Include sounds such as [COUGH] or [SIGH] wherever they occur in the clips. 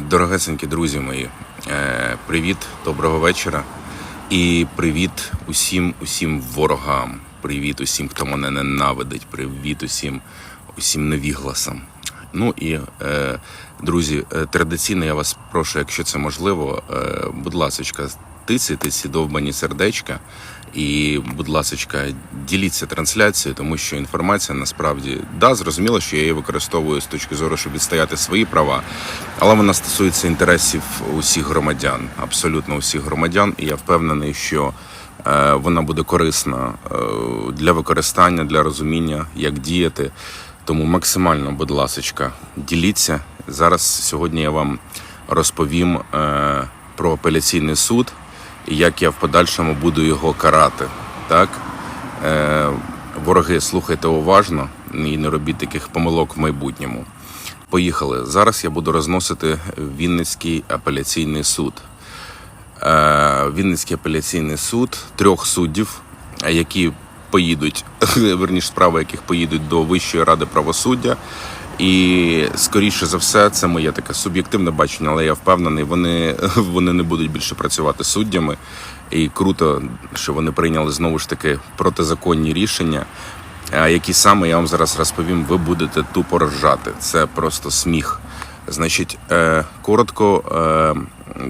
Дорогесенькі друзі мої, е, привіт, доброго вечора. І привіт усім, усім ворогам. Привіт усім, хто мене ненавидить. Привіт усім, усім невігласам. Ну і е, друзі, е, традиційно я вас прошу, якщо це можливо, будь ласочка, тицяйте ці довбані сердечка. І, будь ласочка, діліться трансляцією, тому що інформація насправді да, зрозуміло, що я її використовую з точки зору, щоб відстояти свої права, але вона стосується інтересів усіх громадян, абсолютно усіх громадян. І я впевнений, що е, вона буде корисна е, для використання, для розуміння, як діяти. Тому максимально, будь ласочка, діліться. Зараз сьогодні я вам розповім е, про апеляційний суд і як я в подальшому буду його карати. Так? Е, вороги, слухайте уважно і не робіть таких помилок в майбутньому. Поїхали. Зараз я буду розносити Вінницький апеляційний суд. Е, Вінницький апеляційний суд трьох суддів, які поїдуть, [LAUGHS] верніш справи, яких поїдуть до Вищої ради правосуддя. І скоріше за все, це моє таке суб'єктивне бачення, але я впевнений, вони, [LAUGHS] вони не будуть більше працювати суддями. І круто, що вони прийняли знову ж таки протизаконні рішення. Які саме я вам зараз розповім, ви будете тупо ржати. Це просто сміх. Значить, е, коротко, е,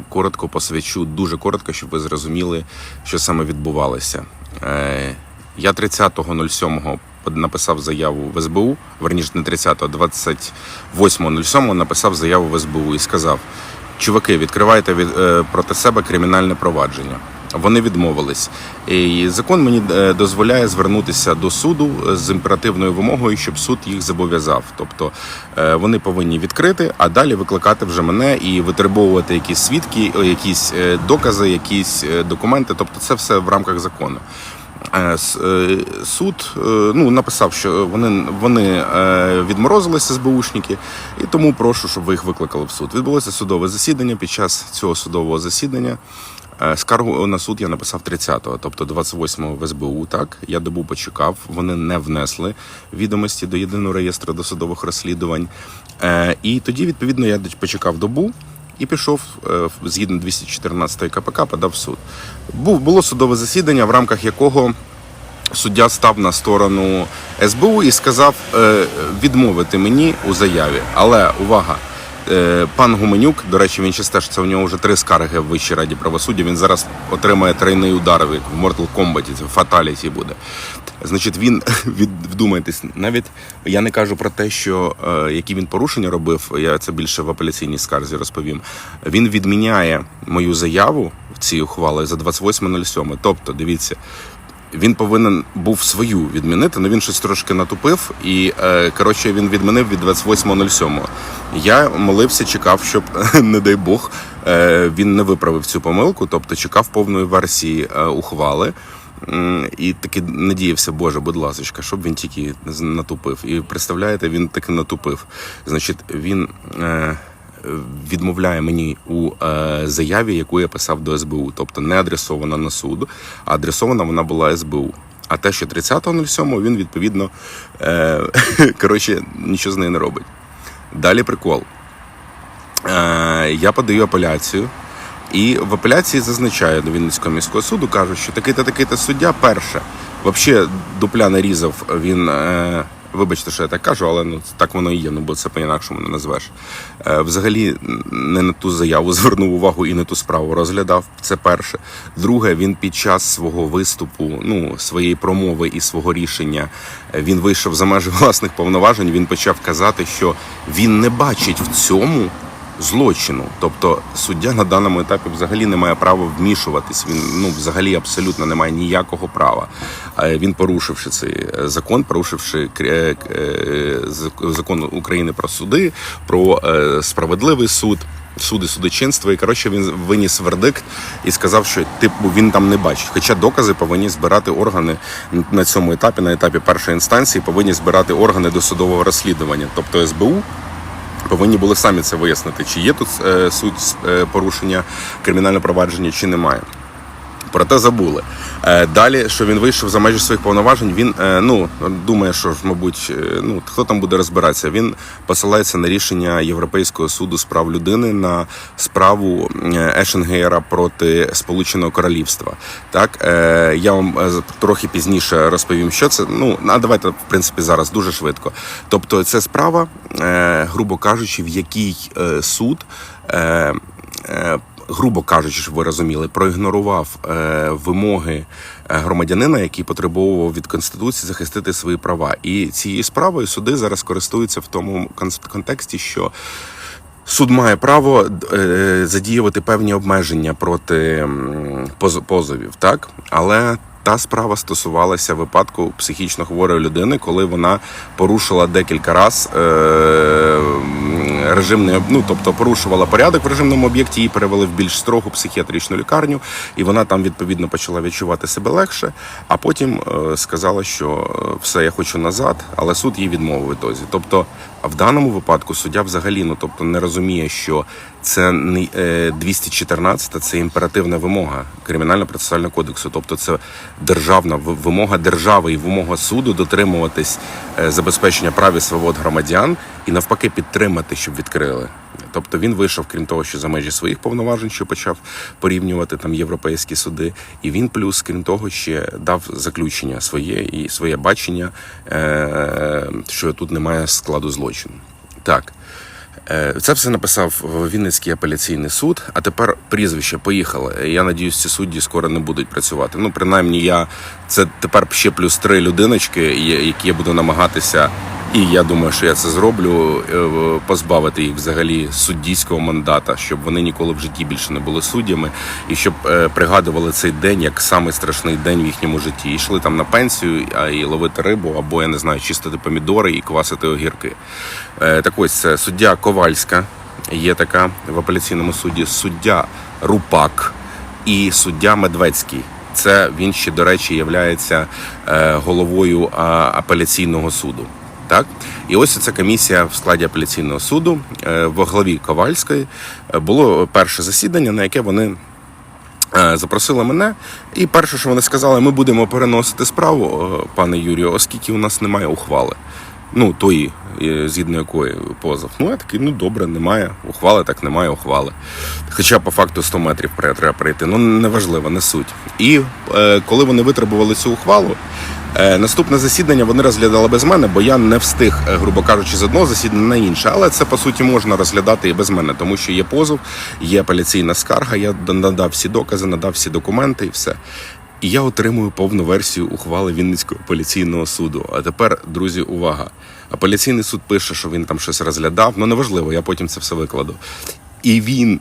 коротко посвячу, дуже коротко, щоб ви зрозуміли, що саме відбувалося. Е, я 30.07 написав заяву в СБУ, верніше не 30, а 28.07 написав заяву в СБУ і сказав: чуваки, відкривайте від, е, проти себе кримінальне провадження. Вони відмовились. І закон мені е, дозволяє звернутися до суду з імперативною вимогою, щоб суд їх зобов'язав. Тобто е, вони повинні відкрити, а далі викликати вже мене і витребовувати якісь свідки, якісь докази, якісь документи. Тобто, це все в рамках закону. Е, е, Суд е, ну написав, що вони вони відморозилися СБУшники, і тому прошу, щоб ви їх викликали в суд. Відбулося судове засідання. Під час цього судового засідання скаргу на суд я написав 30-го, тобто 28-го в СБУ. Так я добу почекав. Вони не внесли відомості до єдиного реєстру досудових розслідувань. І тоді, відповідно, я почекав добу. І пішов е, згідно 214 КПК, подав суд. Був було судове засідання, в рамках якого суддя став на сторону СБУ і сказав е, відмовити мені у заяві. Але увага! е, Пан Гуменюк, до речі, він ще теж у нього вже три скарги в Вищій раді правосуддя. Він зараз отримає тройний удар, в Mortal Kombat, це фаталіті буде. Значить, він [LAUGHS] від вдумайтесь, навіть я не кажу про те, що е, які він порушення робив. Я це більше в апеляційній скарзі розповім. Він відміняє мою заяву в цій ухвалі за 28.07. Тобто, дивіться, він повинен був свою відмінити, але він щось трошки натупив, і е, коротше він відмінив від 28.07. Я молився, чекав, щоб, [LAUGHS] не дай Бог, е, він не виправив цю помилку, тобто чекав повної версії ухвали. І таки надіявся, Боже, будь ласка, щоб він тільки натупив. І представляєте, він таки натупив. Значить, він е, відмовляє мені у е, заяві, яку я писав до СБУ, тобто не адресована на суд, а адресована вона була СБУ. А те, що 30.07, він відповідно е, [LAUGHS] коротше, нічого з нею не робить. Далі прикол. Е, я подаю апеляцію. І в апеляції зазначаю до Вінницького міського суду, кажуть, що такий-то такий-то суддя перше. Взагалі дупля не різав. Він е, вибачте, що я так кажу, але ну так воно і є. Ну бо це по-інакшому не назвеш. Е, взагалі не на ту заяву [LAUGHS] звернув увагу і не ту справу розглядав. Це перше. Друге, він під час свого виступу, ну своєї промови і свого рішення, е, він вийшов за межі [LAUGHS] власних повноважень. Він почав казати, що він не бачить в цьому злочину. Тобто суддя на даному етапі взагалі не має права вмішуватись. Він ну взагалі абсолютно не має ніякого права. Він порушивши цей е, закон, порушивши е, е, закон України про суди, про справедливий суд. Суди судочинства, і коротше він виніс вердикт і сказав, що типу він там не бачить. Хоча докази повинні збирати органи на цьому етапі, на етапі першої інстанції, повинні збирати органи досудового розслідування, тобто СБУ, повинні були самі це вияснити, чи є тут е, суть е, порушення кримінального провадження, чи немає. Проте забули. Е, Далі, що він вийшов за межі своїх повноважень, він е, ну думає, що ж, мабуть, е, ну хто там буде розбиратися. Він посилається на рішення Європейського суду з прав людини на справу Ешенгейра проти Сполученого Королівства. Так я вам трохи пізніше розповім, що це. Ну а давайте в принципі зараз дуже швидко. Тобто, це справа, грубо кажучи, в якій суд. Грубо кажучи, щоб ви розуміли, проігнорував е, вимоги е, громадянина, який потребував від конституції захистити свої права. І цією справою суди зараз користуються в тому кон- контексті, що. Суд має право е, задіювати певні обмеження проти позовів, так але та справа стосувалася випадку психічно хворої людини, коли вона порушила декілька разів е, режимний, ну тобто порушувала порядок в режимному об'єкті, її перевели в більш строгу психіатричну лікарню, і вона там відповідно почала відчувати себе легше. А потім е, сказала, що е, все, я хочу назад, але суд їй відмовив дозі. Тобто, в даному випадку суддя взагалі ну тобто не розуміє, що це не е, 214, це імперативна вимога кримінально-процесуального кодексу. Тобто, це державна вимога держави і вимога суду дотримуватись е, забезпечення прав і свобод громадян і навпаки підтримати, щоб відкрили. Тобто він вийшов, крім того, що за межі своїх повноважень, що почав порівнювати там європейські суди, і він плюс, крім того, ще дав заключення своє і своє бачення, е, що тут немає складу злочину. Так. Е, Це все написав Вінницький апеляційний суд. А тепер прізвище поїхали. Я надіюсь, ці судді скоро не будуть працювати. Ну, принаймні, я це тепер ще плюс три людиночки, які я буду намагатися, і я думаю, що я це зроблю. е, Позбавити їх взагалі суддійського мандата, щоб вони ніколи в житті більше не були суддями, і щоб е, пригадували цей день як самий страшний день в їхньому житті. І йшли там на пенсію, а і ловити рибу, або я не знаю, чистити помідори і квасити огірки. Е, Так ось це суддя Ковальська, є така в апеляційному суді, суддя Рупак і суддя Медведський. Це він ще, до речі, є головою апеляційного суду. Так, і ось ця комісія в складі апеляційного суду е, в главі Ковальської е, було перше засідання, на яке вони Е, Запросили мене, і перше, що вони сказали, ми будемо переносити справу, пане Юрію, оскільки у нас немає ухвали. Ну, тої, згідно якої позов. Ну, я такий, ну добре, немає ухвали, так немає ухвали. Хоча по факту 100 метрів треба пройти. Ну, неважливо, не суть. І е, коли вони витребували цю ухвалу, Наступне засідання вони розглядали без мене, бо я не встиг, е, грубо кажучи, з одного засідання на інше. Але це по суті можна розглядати і без мене, тому що є позов, є апеляційна скарга. Я надав всі докази, надав всі документи і все. І я отримую повну версію ухвали Вінницького апеляційного суду. А тепер, друзі, увага! Апеляційний суд пише, що він там щось розглядав. Ну неважливо, я потім це все викладу. І він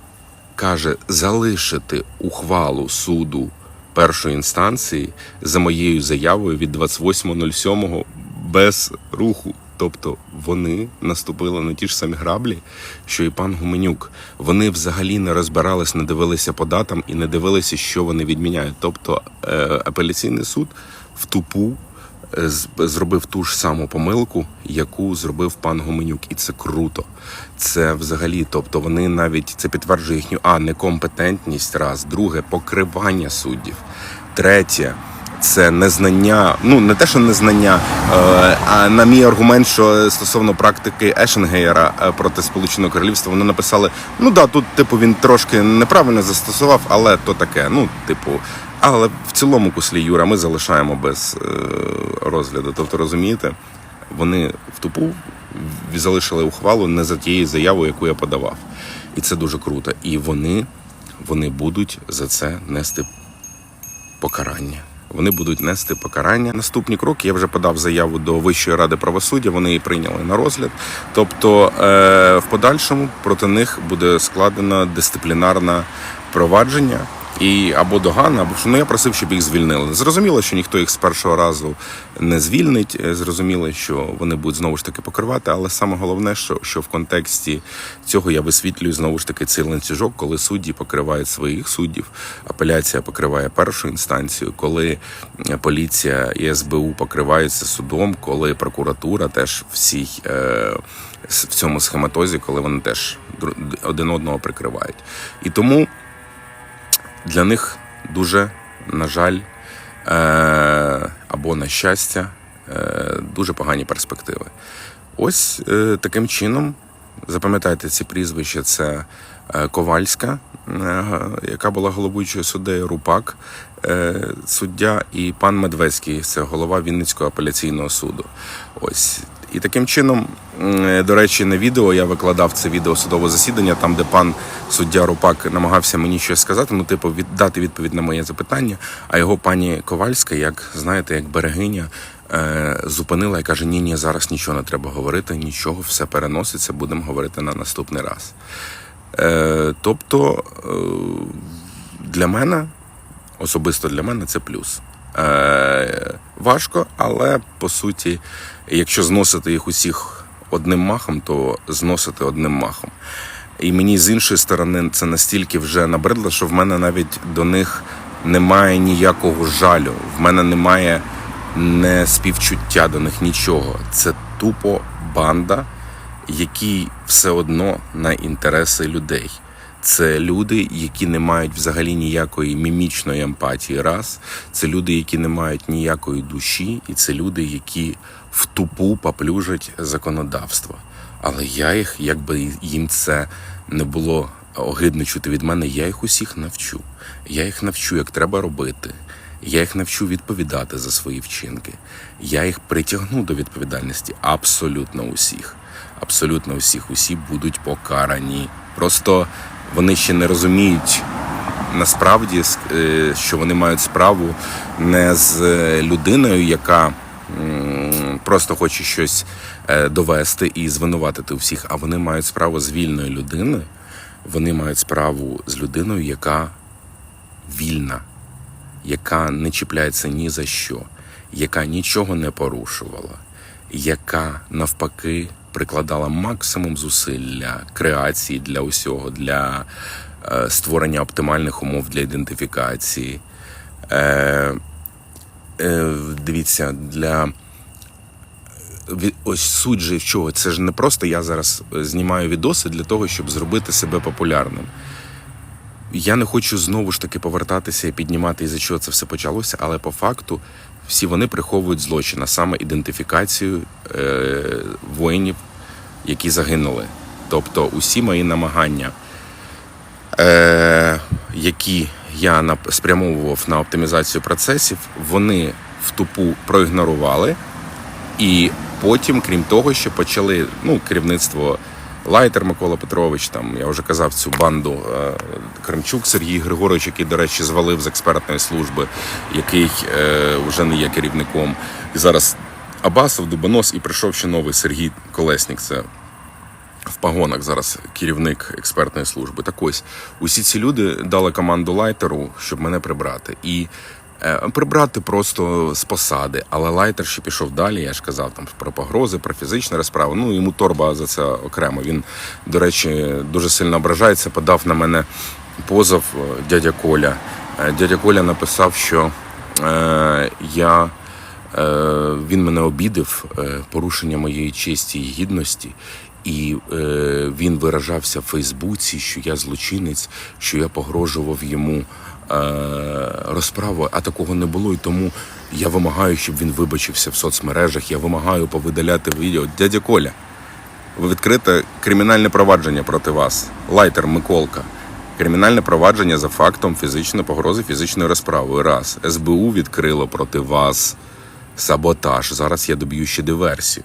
каже залишити ухвалу суду першої інстанції за моєю заявою від 28.07 без руху. Тобто вони наступили на ті ж самі граблі, що і пан Гуменюк. Вони взагалі не розбирались, не дивилися по датам і не дивилися, що вони відміняють. Тобто е, апеляційний суд в тупу зробив ту ж саму помилку, яку зробив пан Гуменюк, і це круто. Це взагалі, тобто вони навіть це підтверджує їхню а некомпетентність, раз, друге покривання суддів, третє. Це незнання, ну не те, що незнання, е, а на мій аргумент, що стосовно практики Ешенгейра е, проти Сполученого Королівства, вони написали: ну да, тут, типу, він трошки неправильно застосував, але то таке. Ну, типу, але в цілому куслі Юра ми залишаємо без е, розгляду. Тобто, розумієте, вони в тупу залишили ухвалу не за тією заявою, яку я подавав. І це дуже круто. І вони, вони будуть за це нести покарання. Вони будуть нести покарання. Наступні кроки я вже подав заяву до Вищої ради правосуддя. Вони її прийняли на розгляд. Тобто, е, в подальшому проти них буде складено дисциплінарне провадження. І або догана, або ну я просив, щоб їх звільнили. Зрозуміло, що ніхто їх з першого разу не звільнить. Е, Зрозуміло, що вони будуть знову ж таки покривати. Але саме головне, що, що в контексті цього я висвітлюю знову ж таки цей ланцюжок, коли судді покривають своїх суддів, апеляція покриває першу інстанцію, коли е, поліція і СБУ покриваються судом, коли прокуратура теж всій е, в цьому схематозі, коли вони теж один одного прикривають. І тому для них дуже на жаль, е, або на щастя, е, дуже погані перспективи. Ось е, таким чином, запам'ятайте ці прізвища: це Ковальська, яка була головуючою суддею Рупак, суддя, і пан Медведський, це голова Вінницького апеляційного суду. Ось. І таким чином, до речі, на відео я викладав це відео судове засідання, там, де пан суддя Рупак намагався мені щось сказати, ну, типу, віддати відповідь на моє запитання. А його пані Ковальська, як знаєте, як берегиня, е, зупинила і каже: Ні, ні, зараз нічого не треба говорити, нічого, все переноситься, будемо говорити на наступний раз. Е, тобто, е, для мене, особисто для мене, це плюс. Е, важко, але по суті, якщо зносити їх усіх одним махом, то зносити одним махом. І мені з іншої сторони це настільки вже набридло, що в мене навіть до них немає ніякого жалю. В мене немає не співчуття до них нічого. Це тупо банда, які все одно на інтереси людей. Це люди, які не мають взагалі ніякої мімічної емпатії. Раз це люди, які не мають ніякої душі, і це люди, які в тупу поплюжать законодавство. Але я їх, якби їм це не було огидно чути від мене, я їх усіх навчу. Я їх навчу, як треба робити. Я їх навчу відповідати за свої вчинки. Я їх притягну до відповідальності абсолютно усіх. Абсолютно усіх. Усі будуть покарані. Просто вони ще не розуміють насправді, е, що вони мають справу не з е, людиною, яка просто хоче щось е, довести і звинуватити у всіх, а вони мають справу з вільною людиною. Вони мають справу з людиною, яка вільна, яка не чіпляється ні за що, яка нічого не порушувала, яка навпаки прикладала максимум зусиль для креації, для усього, для е, створення оптимальних умов для ідентифікації. Е, е, дивіться, для ось суть же в чого. Це ж не просто я зараз е, знімаю відоси для того, щоб зробити себе популярним. Я не хочу знову ж таки повертатися і піднімати, із за чого це все почалося, але по факту всі вони приховують злочин, а саме ідентифікацію е, воїнів, які загинули. Тобто усі мої намагання, е, які я спрямовував на оптимізацію процесів, вони в тупу проігнорували. І потім, крім того, що почали ну, керівництво Лайтер Микола Петрович, там я вже казав цю банду е, Кремчук Сергій Григорович, який, до речі, звалив з експертної служби, який е, вже не є керівником. І зараз Абасов, Дубонос, і прийшов ще новий Сергій Колеснік. Це в погонах зараз керівник експертної служби. Так ось усі ці люди дали команду лайтеру, щоб мене прибрати. І прибрати просто з посади. Але лайтер ще пішов далі. Я ж казав там про погрози, про фізичну розправу. Ну йому торба за це окремо. Він, до речі, дуже сильно ображається. Подав на мене позов е, дядя Коля. Е, Дядя Коля написав, що е, я. Е, він мене обідив, е, порушення моєї честі і гідності, і е, він виражався в Фейсбуці, що я злочинець, що я погрожував йому е, розправу, а такого не було. І тому я вимагаю, щоб він вибачився в соцмережах. Я вимагаю повидаляти відео. Дядя Коля, відкрите кримінальне провадження проти вас. Лайтер Миколка. Кримінальне провадження за фактом фізичної погрози фізичною розправою. Раз. СБУ відкрило проти вас саботаж. Зараз я доб'ю ще диверсію.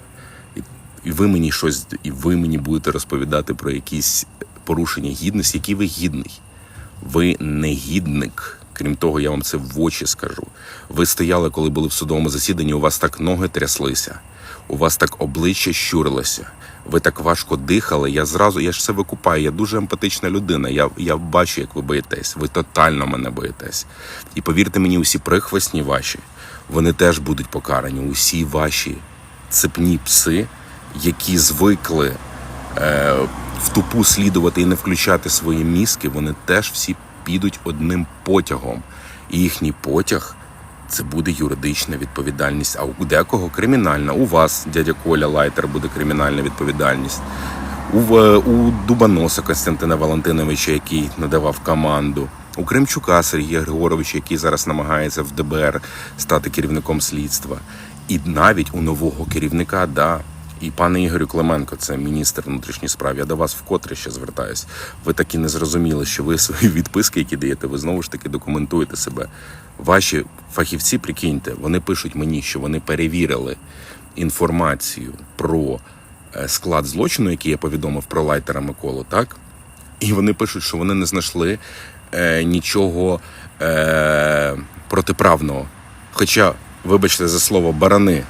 І ви мені щось, і ви мені будете розповідати про якісь порушення гідності, які ви гідний. Ви не гідник. Крім того, я вам це в очі скажу. Ви стояли, коли були в судовому засіданні, у вас так ноги тряслися, у вас так обличчя щурилося. Ви так важко дихали. Я зразу, я ж все викупаю. Я дуже емпатична людина. Я, я бачу, як ви боїтесь. Ви тотально мене боїтесь. І повірте мені, усі прихвостні ваші, вони теж будуть покарані. Усі ваші цепні пси, які звикли е, в тупу слідувати і не включати свої мізки, вони теж всі підуть одним потягом. І їхній потяг це буде юридична відповідальність. А у декого кримінальна. У вас, дядя Коля Лайтер, буде кримінальна відповідальність. У, В- у Дубоноса Костянтина Валентиновича, який надавав команду. у Кремчука Сергія Григоровича, який зараз намагається в ДБР стати керівником слідства, і навіть у нового керівника, да. І пане Ігорю Клименко, це міністр внутрішніх справ. Я до вас вкотре ще звертаюсь. Ви так і не зрозуміли, що ви [LAUGHS] свої відписки, які даєте, ви знову ж таки документуєте себе. Ваші фахівці, прикиньте, вони пишуть мені, що вони перевірили інформацію про е, склад злочину, який я повідомив про лайтера Миколу, так? І вони пишуть, що вони не знайшли е, нічого е, протиправного. Хоча, вибачте за слово, барани,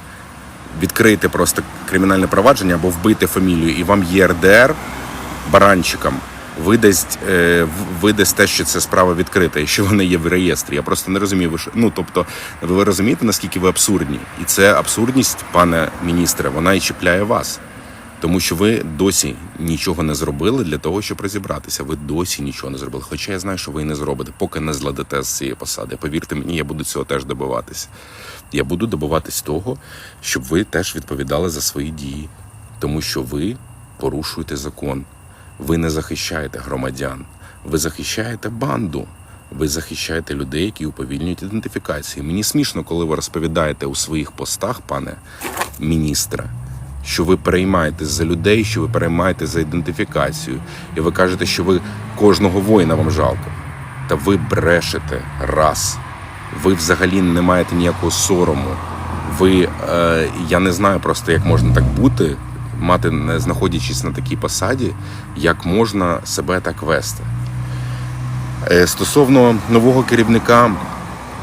відкрийте просто кримінальне провадження або вбити фамілію, і вам ЄРДР баранчикам видасть, е, видасть те, що це справа відкрита, і що вона є в реєстрі. Я просто не розумію, що. Ну тобто, ви розумієте, наскільки ви абсурдні? І це абсурдність, пане міністре, вона і чіпляє вас. Тому що ви досі нічого не зробили для того, щоб розібратися. Ви досі нічого не зробили. Хоча я знаю, що ви і не зробите, поки не зладете з цієї посади. Повірте мені, я буду цього теж добиватися. Я буду добиватись того, щоб ви теж відповідали за свої дії, тому що ви порушуєте закон. Ви не захищаєте громадян, ви захищаєте банду. Ви захищаєте людей, які уповільнюють ідентифікації. Мені смішно, коли ви розповідаєте у своїх постах, пане міністре, що ви переймаєтесь за людей, що ви переймаєтесь за ідентифікацію, і ви кажете, що ви кожного воїна вам жалко. Та ви брешете раз. Ви взагалі не маєте ніякого сорому. Ви, е, я не знаю просто, як можна так бути, мати, не знаходячись на такій посаді, як можна себе так вести. Е, Стосовно нового керівника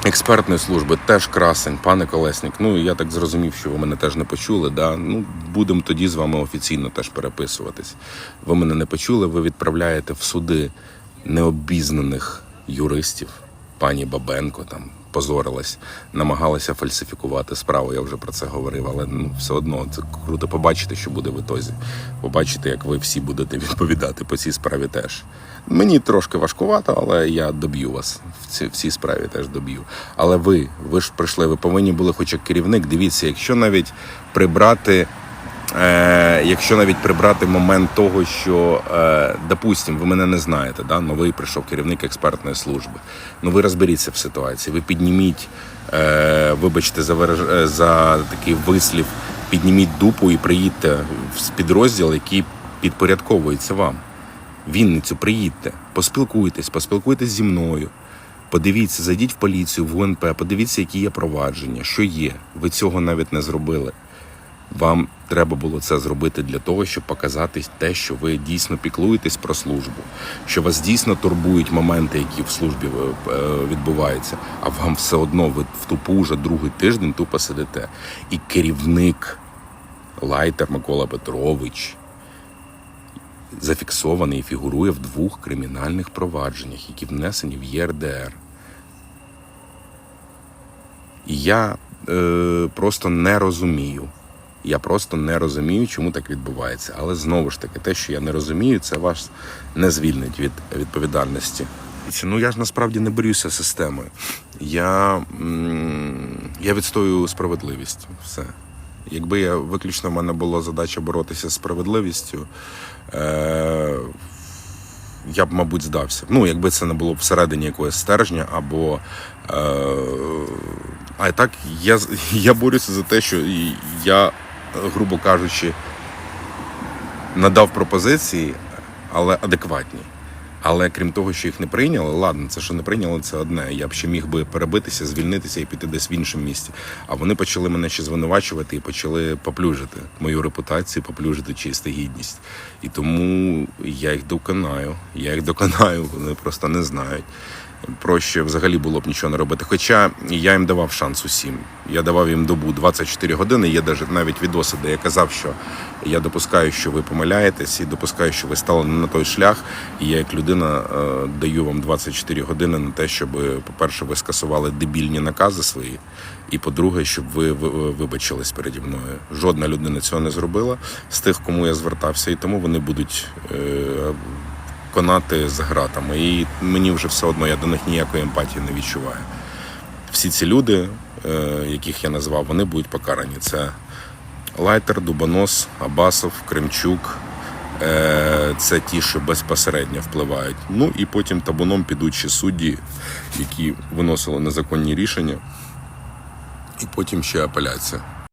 експертної служби, теж красень, пане Колеснік. Ну я так зрозумів, що ви мене теж не почули. Да? Ну будемо тоді з вами офіційно теж переписуватись. Ви мене не почули. Ви відправляєте в суди необізнаних юристів. Пані Бабенко там позорилась, намагалася фальсифікувати справу. Я вже про це говорив, але ну все одно це круто побачити, що буде в ітозі. Побачити, як ви всі будете [LAUGHS] відповідати по цій справі теж. Мені трошки важкувато, але я доб'ю вас в цій, в цій справі теж доб'ю. Але ви, ви ж прийшли, ви повинні були, хоч як керівник, дивіться, якщо навіть прибрати. Е, якщо навіть прибрати момент того, що, е, допустим, ви мене не знаєте, да? новий прийшов керівник експертної служби. Ну ви розберіться в ситуації, ви підніміть, е, вибачте за, вираж... е, за такий вислів, підніміть дупу і приїдьте в підрозділ, який підпорядковується вам. Вінницю приїдьте, поспілкуйтесь, поспілкуйтесь зі мною. Подивіться, зайдіть в поліцію, в ГУНП, подивіться, які є провадження, що є. Ви цього навіть не зробили. Вам треба було це зробити для того, щоб показати те, що ви дійсно піклуєтесь про службу, що вас дійсно турбують моменти, які в службі е, відбуваються, а вам все одно ви в тупу вже другий тиждень тупо сидите. І керівник Лайтер Микола Петрович зафіксований і фігурує в двох кримінальних провадженнях, які внесені в ЄРДР. І я е, просто не розумію. Я просто не розумію, чому так відбувається. Але знову ж таки, те, що я не розумію, це вас не звільнить від відповідальності. Ну я ж насправді не борюся системою. Я, я відстоюю справедливість. Все. Якби я виключно в мене була задача боротися з справедливістю, е, я б, мабуть, здався. Ну, якби це не було всередині якогось стержня, або. Е, а так, я, [LAUGHS] я борюся за те, що я, грубо кажучи, надав пропозиції, але адекватні. Але крім того, що їх не прийняли, ладно, це що не прийняли, це одне. Я б ще міг би перебитися, звільнитися і піти десь в іншому місці. А вони почали мене ще звинувачувати і почали поплюжити мою репутацію, поплюжити чисту гідність. І тому я їх доконаю. Я їх доконаю, вони просто не знають. Проще взагалі було б нічого не робити. Хоча я їм давав шанс усім. Я давав їм добу 24 години. Є навіть відоси, де я казав, що я допускаю, що ви помиляєтесь, і допускаю, що ви стали не на той шлях. І я, як людина, е, даю вам 24 години на те, щоб, по-перше, ви скасували дебільні накази свої. І по-друге, щоб ви вибачились переді мною. Жодна людина цього не зробила з тих, кому я звертався, і тому вони будуть е, конати з гратами. І мені вже все одно я до них ніякої емпатії не відчуваю. Всі ці люди, е, яких я назвав, вони будуть покарані. Це Лайтер, Дубонос, Абасов, Кремчук, Е, Це ті, що безпосередньо впливають. Ну і потім табуном підуть ще судді, які виносили незаконні рішення, і потім ще апеляція.